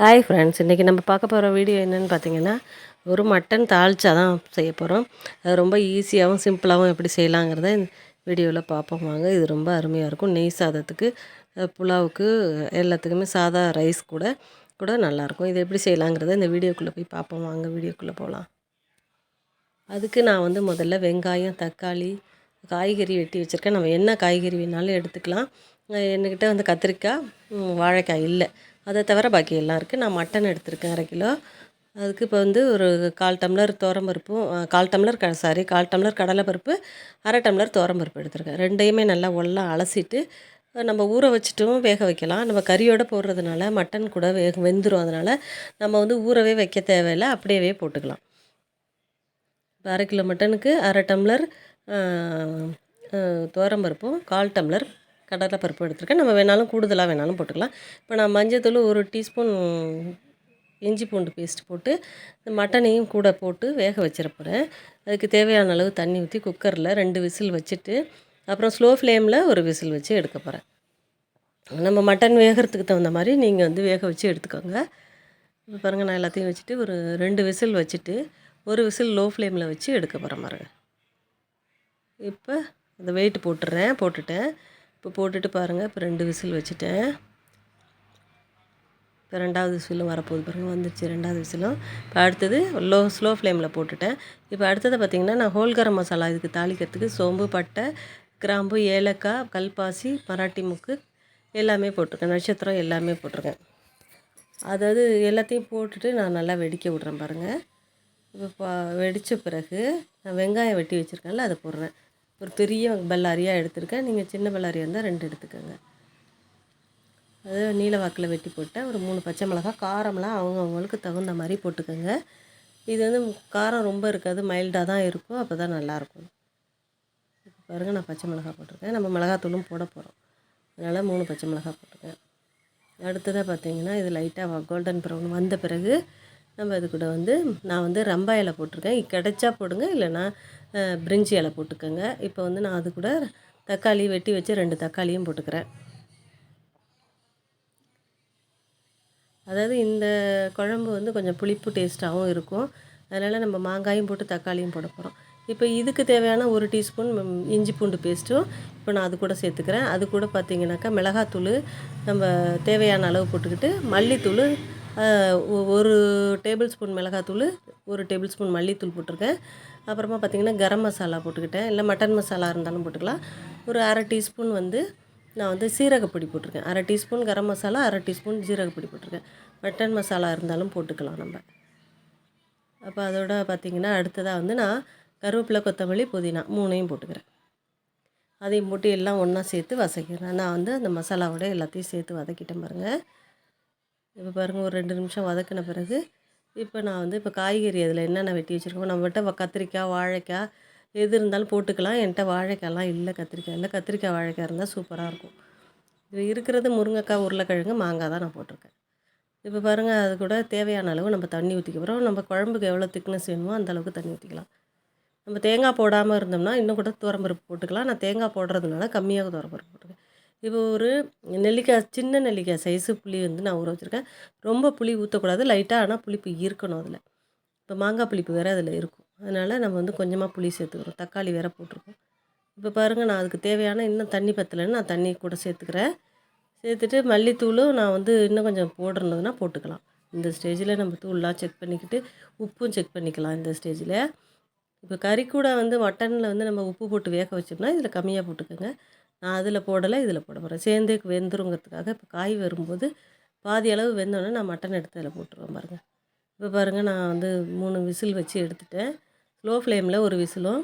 Hi friends இன்றைக்கி நம்ம பார்க்க போகிற வீடியோ என்னென்னு பார்த்தீங்கன்னா ஒரு மட்டன் தாளிச்சா தான் செய்ய போகிறோம் அது ரொம்ப ஈஸியாகவும் சிம்பிளாகவும் எப்படி செய்யலாங்கிறத இந்த வீடியோவில் பார்ப்போம் வாங்க. இது ரொம்ப அருமையாக இருக்கும். நெய் சாதத்துக்கு புலாவுக்கு எல்லாத்துக்குமே சாதா ரைஸ் கூட கூட நல்லாயிருக்கும் இது எப்படி செய்யலாங்கிறத இந்த வீடியோக்குள்ளே போய் பார்ப்போம் வாங்க. வீடியோக்குள்ளே போகலாம் அதுக்கு நான் வந்து முதல்ல வெங்காயம் தக்காளி காய்கறி வெட்டி வச்சுருக்கேன். நம்ம என்ன காய்கறி வேணாலும் எடுத்துக்கலாம். என்கிட்ட வந்து கத்திரிக்காய் வாழைக்காய் இல்லை. அதை தவிர பாக்கி எல்லாம் இருக்குது நான் மட்டன் எடுத்திருக்கேன் அரை கிலோ. அதுக்கு இப்போ வந்து ஒரு கால் டம்ளர் துவரம்பருப்பும் கால் டம்ளர் க சாரி கால் டம்ளர் கடலைப்பருப்பு அரை டம்ளர் துவரம்பருப்பு எடுத்திருக்கேன். ரெண்டையுமே நல்லா ஒல்லா அலசிட்டு நம்ம ஊற வச்சுட்டும் வேக வைக்கலாம். நம்ம கறியோடு போடுறதுனால மட்டன் கூட வேக வெந்துடும் அதனால் நம்ம வந்து ஊறவே வைக்க தேவையில்லை. அப்படியே போட்டுக்கலாம். இப்போ அரை கிலோ மட்டனுக்கு அரை டம்ளர் துவரம்பருப்பும் கால் டம்ளர் கடலைப்பருப்பு எடுத்திருக்கேன். நம்ம வேணாலும் கூடுதலாக வேணாலும் போட்டுக்கலாம். இப்போ நான் மஞ்சத்தூள் ஒரு டீஸ்பூன் இஞ்சி பூண்டு பேஸ்ட் போட்டு இந்த மட்டனையும் கூட போட்டு வேக வச்சிட போகிறேன் அதுக்கு தேவையான அளவு தண்ணி ஊற்றி குக்கரில் ரெண்டு விசில் வச்சுட்டு அப்புறம் ஸ்லோ ஃப்ளேமில் ஒரு விசில் வச்சு எடுக்க போகிறேன் நம்ம மட்டன் வேகிறதுக்கு தகுந்த மாதிரி நீங்கள் வந்து வேக வச்சு எடுத்துக்கோங்க. இப்போ பாருங்கள் நான் எல்லாத்தையும் வச்சுட்டு ஒரு ரெண்டு விசில் வச்சுட்டு ஒரு விசில் லோ ஃப்ளேமில் வச்சு எடுக்க போகிறேன் பாருங்கள் இப்போ அந்த வெயிட் போட்டுடுறேன் போட்டுட்டேன். இப்போ போட்டுட்டு பாருங்கள் இப்போ ரெண்டு விசில் வச்சுட்டேன். இப்போ ரெண்டாவது விசிலும் வரப்போகுது பாருங்கள் வந்துருச்சு ரெண்டாவது விசிலும். இப்போ அடுத்தது லோ ஸ்லோ ஃப்ளேமில் போட்டுட்டேன். இப்போ அடுத்தது பார்த்திங்கன்னா நான் ஹோல் கரம் மசாலா இதுக்கு தாளிக்கிறதுக்கு சோம்பு பட்டை கிராம்பு ஏலக்காய் கல்பாசி மராட்டி முக்கு எல்லாமே போட்டிருக்கேன். நட்சத்திரம் எல்லாமே போட்டிருக்கேன். அதாவது எல்லாத்தையும் போட்டுட்டு நான் நல்லா வெடிக்க விட்றேன் பாருங்கள் இப்போ வெடித்த பிறகு நான் வெங்காயம் வெட்டி வச்சுருக்கேன்ல அதை போடுறேன். ஒரு பெரிய பல்லாரியாக எடுத்திருக்கேன். நீங்கள் சின்ன பல்லாரியாக இருந்தால் ரெண்டு எடுத்துக்கோங்க. அது நீல வாக்கில் வெட்டி போட்டேன் ஒரு மூணு பச்சை மிளகாய் காரம்லாம் அவங்கவுங்களுக்கு தகுந்த மாதிரி போட்டுக்கோங்க. இது வந்து காரம் ரொம்ப இருக்காது மைல்டாக தான் இருக்கும் அப்போ தான் நல்லாயிருக்கும். இப்போ பாருங்கள் நான் பச்சை மிளகாய் போட்டிருக்கேன். நம்ம மிளகாத்தூளும் போட போகிறோம் அதனால் மூணு பச்சை மிளகாய் போட்டிருக்கேன். அடுத்ததாக பார்த்தீங்கன்னா இது லைட்டாக கோல்டன் ப்ரௌன் வந்த பிறகு நம்ம இது கூட வந்து நான் வந்து ரம்பா இலை போட்டிருக்கேன். கிடைச்சா போடுங்க இல்லைன்னா பிரிஞ்சி இலை போட்டுக்கோங்க. இப்போ வந்து நான் அது கூட தக்காளி வெட்டி வச்சு ரெண்டு தக்காளியும் போட்டுக்கிறேன். அதாவது இந்த குழம்பு வந்து கொஞ்சம் புளிப்பு டேஸ்ட்டாகவும் இருக்கும். அதனால் நம்ம மாங்காயும் போட்டு தக்காளியும் போட போகிறோம் இப்போ இதுக்கு தேவையான ஒரு டீஸ்பூன் இஞ்சி பூண்டு பேஸ்ட்டும் இப்போ நான் அது கூட சேர்த்துக்கிறேன். அது கூட பார்த்திங்கனாக்கா மிளகாத்தூள் நம்ம தேவையான அளவு போட்டுக்கிட்டு மல்லித்தூள் ஒரு டேபிள் ஸ்பூன் மிளகாத்தூள் ஒரு டேபிள் ஸ்பூன் மல்லித்தூள் போட்டிருக்கேன். அப்புறமா பார்த்தீங்கன்னா கரம் மசாலா போட்டுக்கிட்டேன். இல்லை மட்டன் மசாலா இருந்தாலும் போட்டுக்கலாம். ஒரு அரை டீஸ்பூன் வந்து நான் வந்து சீரகப்பொடி போட்டிருக்கேன். அரை டீஸ்பூன் கரம் மசாலா அரை டீஸ்பூன் ஜீரகப்பொடி போட்டிருக்கேன். மட்டன் மசாலா இருந்தாலும் போட்டுக்கலாம் நம்ம. அப்போ அதோட பார்த்திங்கன்னா அடுத்ததாக வந்து நான் கருவேப்பிலை கொத்தமல்லி புதினா மூணையும் போட்டுக்கிறேன். அதையும் போட்டு எல்லாம் ஒன்றா சேர்த்து வதக்கிறேன். நான் வந்து அந்த மசாலாவோட எல்லாத்தையும் சேர்த்து வதக்கிட்டேன் பாருங்கள் இப்போ பாருங்கள் ஒரு ரெண்டு நிமிஷம் வதக்கின பிறகு இப்போ நான் வந்து இப்போ காய்கறி அதில் என்னென்ன வெட்டி வச்சுருக்கோம் நம்மகிட்ட கத்திரிக்காய் வாழைக்காய் எது இருந்தாலும் போட்டுக்கலாம். என்கிட்ட வாழைக்காய்லாம் இல்லை கத்திரிக்காய். இல்லை கத்திரிக்காய் வாழைக்காய் இருந்தால் சூப்பராக இருக்கும். இது இருக்கிறது முருங்கைக்காய் உருளைக்கிழங்கு மாங்காய் தான் நான் போட்டிருக்கேன். இப்போ பாருங்கள் அது கூட தேவையான அளவு நம்ம தண்ணி ஊற்றிக்கிறோம் நம்ம குழம்புக்கு எவ்வளோ திக்னஸ் வேணுமோ அந்த அளவுக்கு தண்ணி ஊற்றிக்கலாம் நம்ம தேங்காய் போடாமல் இருந்தோம்னா இன்னும் கூட துவரம்பருப்பு போட்டுக்கலாம். நான் தேங்காய் போடுறதுனால கம்மியாக துவரம்பருப்பு போட்டுருக்கேன். இப்போ ஒரு நெல்லிக்காய் சின்ன நெல்லிக்காய் சைஸு புளி வந்து நான் ஊற வச்சுருக்கேன். ரொம்ப புளி ஊற்றக்கூடாது லைட்டாக ஆனால் புளிப்பு இருக்கணும் அதில். இப்போ மாங்காய் புளிப்பு வேறு அதில் இருக்கும். அதனால் நம்ம வந்து கொஞ்சமாக புளி சேர்த்துக்கிறோம். தக்காளி வேறு போட்டிருக்கோம். இப்போ பாருங்கள் நான் அதுக்கு தேவையான இன்னும் தண்ணி பத்தலைன்னு நான் தண்ணி கூட சேர்த்துக்கிறேன். சேர்த்துட்டு மல்லித்தூளும் நான் வந்து இன்னும் கொஞ்சம் போடுறதுன்னா போட்டுக்கலாம். இந்த ஸ்டேஜில் நம்ம தூள்லாம் செக் பண்ணிக்கிட்டு உப்பும் செக் பண்ணிக்கலாம் இந்த ஸ்டேஜில் இப்போ கறி கூட வந்து மட்டனில் வந்து நம்ம உப்பு போட்டு வேக வச்சோம்னா இதில் கம்மியாக போட்டுக்கோங்க. நான் அதில் போடலை இதில் போட போகிறேன் சேர்ந்தே வெந்துருங்கிறதுக்காக இப்போ காய் வரும்போது பாதி அளவு வெந்தோடனே நான் மட்டன் எடுத்து அதில் போட்டுருவேன் பாருங்கள் இப்போ பாருங்கள் நான் வந்து மூணு விசில் வச்சு எடுத்துட்டேன். ஸ்லோ ஃப்ளேமில் ஒரு விசிலும்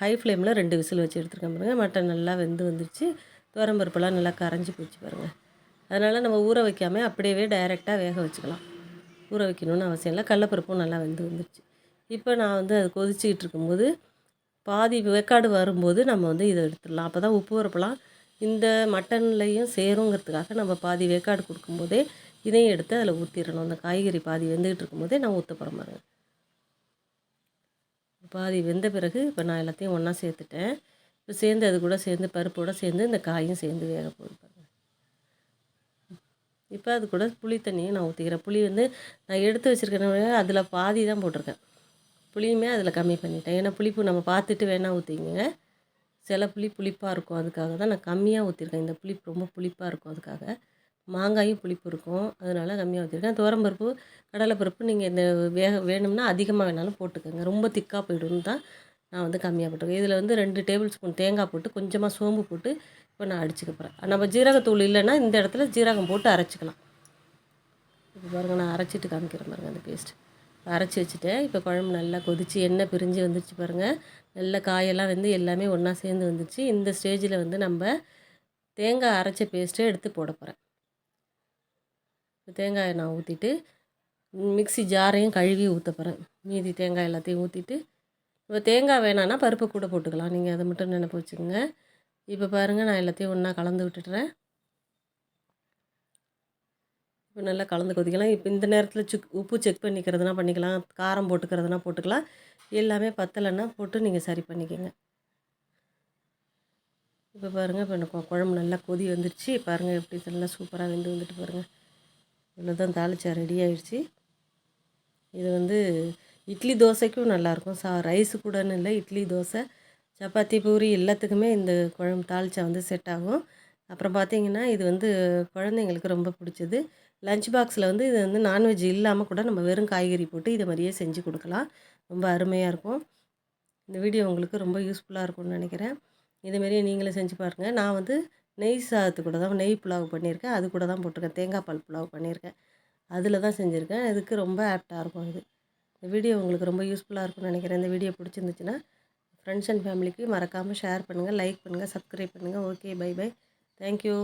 ஹை ஃப்ளேமில் ரெண்டு விசில் வச்சு எடுத்துருக்கேன் பாருங்கள் மட்டன் நல்லா வெந்து வந்துருச்சு. துவரம்பருப்பெல்லாம் நல்லா கரைஞ்சி போச்சு பாருங்கள் அதனால் நம்ம ஊற வைக்காமல் அப்படியே டைரெக்டாக வேக வச்சுக்கலாம். ஊற வைக்கணும்னு அவசியம் இல்லை. கடலப்பருப்பும் நல்லா வெந்து வந்துருச்சு. இப்போ நான் வந்து அது கொதிச்சிக்கிட்டு இருக்கும்போது பாதி வேக்காடு வரும்போது நம்ம வந்து இதை எடுத்துடலாம். அப்போ தான் உப்பு வரப்பெல்லாம் இந்த மட்டன்லையும் சேருங்கிறதுக்காக நம்ம பாதி வேக்காடு கொடுக்கும்போதே இதையும் எடுத்து அதில் ஊற்றிடணும் அந்த காய்கறி பாதி வெந்துக்கிட்டு இருக்கும்போதே நான் ஊற்ற போகிறேன் பாருங்க. பாதி வெந்த பிறகு இப்போ நான் எல்லாத்தையும் ஒன்றா சேர்த்துட்டேன். இப்போ சேர்ந்து அது கூட சேர்ந்து பருப்போடு சேர்ந்து இந்த காயும் சேர்ந்து வேக போகுது இப்போ அது கூட புளி தண்ணியை நான் ஊற்றிக்கிறேன் புளி வந்து நான் எடுத்து வச்சுருக்கேன். அதில் பாதி தான் போட்டிருக்கேன். புளியுமே அதில் கம்மி பண்ணிட்டேன். ஏன்னா புளிப்பு நம்ம பார்த்துட்டு வேணால் ஊற்றிக்கங்க சில புளி புளிப்பாக இருக்கும். அதுக்காக தான் நான் கம்மியாக ஊற்றிருக்கேன் இந்த புளிப்பு ரொம்ப புளிப்பாக இருக்கும் அதுக்காக. மாங்காயும் புளிப்பு இருக்கும். அதனால் கம்மியாக ஊற்றிருக்கேன் துவரம்பருப்பு கடலைப்பருப்பு நீங்கள் இந்த வேக வேணும்னா அதிகமாக வேணாலும் போட்டுக்கோங்க. ரொம்ப திக்காக போய்டும் தான் நான் வந்து கம்மியாக போட்டிருக்கேன் இதில் வந்து ரெண்டு டேபிள் ஸ்பூன் தேங்காய் போட்டு கொஞ்சமாக சோம்பு போட்டு இப்போ நான் அடிச்சுக்க போகிறேன் நம்ம ஜீரகத்தூள் இல்லைன்னா இந்த இடத்துல ஜீரகம் போட்டு அரைச்சிக்கலாம். இப்போ பாருங்கள் நான் அரைச்சிட்டு காமிக்கிறேன் பாருங்கள் அந்த பேஸ்ட்டு அரைச்சி வச்சுட்டேன். இப்போ குழம்பு நல்லா கொதித்து எண்ணெய் பிரிஞ்சு வந்துருச்சு பாருங்கள் நல்ல காயெல்லாம் வந்து எல்லாமே ஒன்றா சேர்ந்து வந்துச்சு இந்த ஸ்டேஜில் வந்து நம்ம தேங்காய் அரைச்ச பேஸ்ட்டை எடுத்து போட போகிறேன் தேங்காயை நான் ஊற்றிட்டு மிக்ஸி ஜாரையும் கழுவி ஊற்ற போகிறேன் மீதி தேங்காய் எல்லாத்தையும் ஊற்றிட்டு இப்போ தேங்காய் வேணான்னா பருப்பு கூட போட்டுக்கலாம். நீங்கள் அதை மட்டும் நினைப்பு வச்சுக்கோங்க. இப்போ பாருங்கள் நான் எல்லாத்தையும் ஒன்றா கலந்து விட்டுட்டுறேன் இப்போ நல்லா கலந்து கொதிக்கலாம். இப்போ இந்த நேரத்தில் சுக் உப்பு செக் பண்ணிக்கிறதுனா பண்ணிக்கலாம். காரம் போட்டுக்கிறதுனா போட்டுக்கலாம். எல்லாமே பத்தலைன்னா போட்டு நீங்கள் சரி பண்ணிக்கோங்க. இப்போ பாருங்கள் இப்போ எனக்கு குழம்பு நல்லா கொதி வந்துடுச்சு பாருங்கள் எப்படி நல்லா சூப்பராக வெந்து வந்துட்டு பாருங்கள் இவ்வளோ தான் தாளிச்சா ரெடி ஆகிடுச்சு இது வந்து இட்லி தோசைக்கும் நல்லாயிருக்கும். சா ரைஸு கூடன்னு இல்லை இட்லி தோசை சப்பாத்தி பூரி எல்லாத்துக்குமே இந்த குழம்பு தாளிச்சா வந்து செட் ஆகும். அப்புறம் பார்த்திங்கன்னா இது வந்து குழந்தைங்களுக்கு ரொம்ப பிடிச்சது. லஞ்ச் பாக்ஸில் வந்து இது வந்து நான்வெஜ் இல்லாமல் கூட நம்ம வெறும் காய்கறி போட்டு இதை மாதிரியே செஞ்சு கொடுக்கலாம். ரொம்ப அருமையாக இருக்கும். இந்த வீடியோ உங்களுக்கு ரொம்ப யூஸ்ஃபுல்லாக இருக்கும்னு நினைக்கிறேன். இதுமாரியே நீங்களே செஞ்சு பாருங்கள் நான் வந்து நெய் சாதத்து கூட தான் நெய் புலாவ் பண்ணியிருக்கேன். அது கூட தான் போட்டிருக்கேன். தேங்காய் பால் புலாவ் பண்ணியிருக்கேன். அதில் தான் செஞ்சுருக்கேன். இதுக்கு ரொம்ப ஆப்டாக இருக்கும் இது. இந்த வீடியோ உங்களுக்கு ரொம்ப யூஸ்ஃபுல்லாக இருக்கும்னு நினைக்கிறேன். இந்த வீடியோ பிடிச்சிருந்துச்சுன்னா ஃப்ரெண்ட்ஸ் அண்ட் ஃபேமிலிக்கு மறக்காமல் ஷேர் பண்ணுங்கள் லைக் பண்ணுங்கள் சப்ஸ்கிரைப் பண்ணுங்கள் ஓகே பை பை தேங்க்யூ